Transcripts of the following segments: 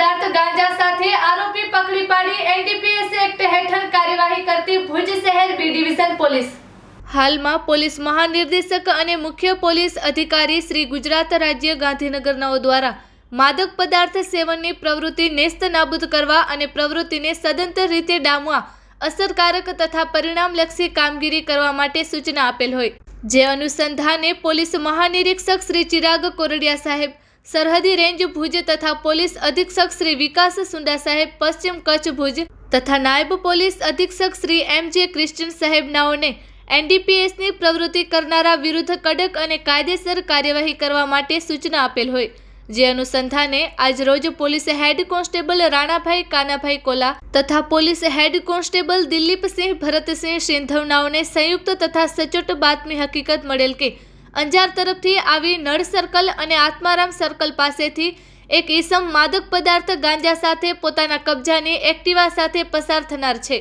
પદાર્થ ગાંજા સાથે આરોપી પકડી પાડી એનડીપીએસ એક્ટ હેઠળ કાર્યવાહી કરતી ભુજ શહેર બી ડિવિઝન પોલીસ. હાલમાં પોલીસ મહાનિર્દેશક અને મુખ્ય પોલીસ અધિકારી શ્રી ગુજરાત રાજ્ય ગાંધીનગરનાઓ દ્વારા માદક પદાર્થ સેવનની પ્રવૃત્તિ નેસ્ત નાબૂદ કરવા અને પ્રવૃત્તિને સદંતર રીતે ડામવા, અસરકારક તથા પરિણામલક્ષી કામગીરી કરવા માટે સૂચના આપેલ હોય. જે અનુસંધાને પોલીસ મહાનિરીક્ષક શ્રી ચિરાગ કોરડિયા સાહેબ સરહદી રેન્જ ભુજ તથા પોલીસ અધિક્ષક શ્રી વિકાસ સુંડા સાહેબ પશ્ચિમ કચ્છ ભુજ તથા નાયબ પોલીસ અધિક્ષક શ્રી એમ જે ક્રિશ્ચન સાહેબ નાઓને એનડીપીએસની પ્રવૃત્તિ કરનારા વિરુદ્ધ કડક અને કાયદેસર કાર્યવાહી કરવા માટે સૂચના આપેલ હોય. જે અનુસંધાને આજ રોજ police head constable Ranabhai Kanabhai Kola તથા police head constable Dilipsinh Bharatsinh સિંધવનાઓને સંયુક્ત તથા સચોટ બાતમી હકીકત મળેલ કે અંજાર તરફથી આવી નળ સર્કલ અને આત્મારામ સર્કલ પાસેથી એક ઈસમ માદક પદાર્થ ગાંજા સાથે પોતાના કબજાની એક્ટિવા સાથે પસાર થનાર છે.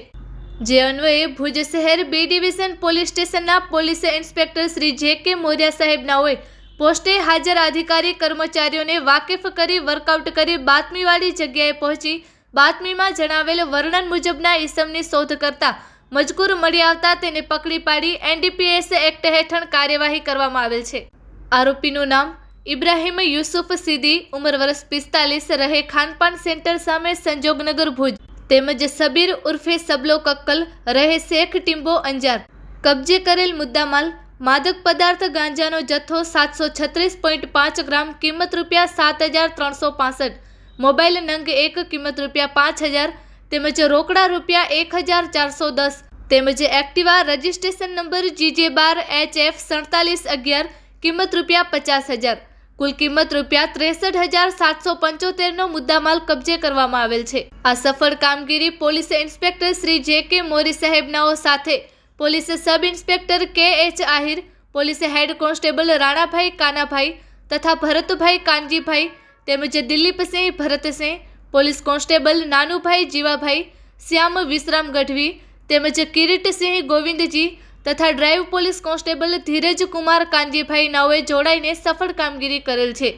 જે અન્વયે ભુજ શહેર બી ડિવિઝન પોલીસ સ્ટેશનના police inspector Shri J K Morya હોય પોસ્ટે હાજર અધિકારી કર્મચારીઓને વાકેફ કરી વર્કઆઉટ કરી બાતમીવાળી જગ્યાએ પહોંચી બાતમીમાં જણાવેલ વર્ણન મુજબના ઈસમની શોધ કરતા મજકૂર મળી આવતા તેને પકડી પાડી એનડીપીએસ એક્ટ હેઠળ કાર્યવાહી કરવામાં આવેલ છે. આરોપીનું નામ ઇબ્રાહિમ યુસુફ સીદી, ઉંમર વર્ષ પિસ્તાલીસ, રહે ખાનપાન સેન્ટર સામે સંજોગનગર ભુજ. તેમજ સબીર ઉર્ફે સબલો કક્કલ, રહે શેખ ટીમ્બો અંજાર. કબજે કરેલ મુદ્દામાલ, માદક પદાર્થ ગાંજાનો જથ્થો સાતસો છત્રીસ પોઈન્ટ પાંચ ગ્રામ, કિંમત રૂપિયા સાત હજાર ત્રણસો પાસઠ. મોબાઈલ નંગ એક, કિંમત રૂપિયા પાંચ હજાર તેમજ રોકડા રૂપિયા એક હજાર ચારસો દસ. તેમજ એક્ટિવા રજિસ્ટ્રેશન નંબર જીજે બાર એચ એફ સડતાલીસ અગિયાર, કિંમત રૂપિયા પચાસ હજાર. કુલ કિંમત રૂપિયા ત્રેસઠ હજાર સાતસો પંચોતેરનો મુદ્દામાલ કબજે કરવામાં આવેલ છે. આ સફળ કામગીરી પોલીસ ઇન્સ્પેક્ટર શ્રી જે કે મોરી સાહેબનાઓ સાથે police sub inspector K H Ahir, police head constable Ranabhai Kanabhai તથા ભરતભાઈ કાનજીભાઈ તેમજ દિલીપસિંહ ભરતસિંહ પોલીસ કોન્સ્ટેબલ નાનુભાઈ જીવાભાઈ, શ્યામ વિશ્રામ ગઢવી તેમજ કિરીટસિંહ ગોવિંદજી તથા drive police constable Dhiraj Kumar Kanjibhai નાઓએ જોડાઈને સફળ કામગીરી કરેલ છે.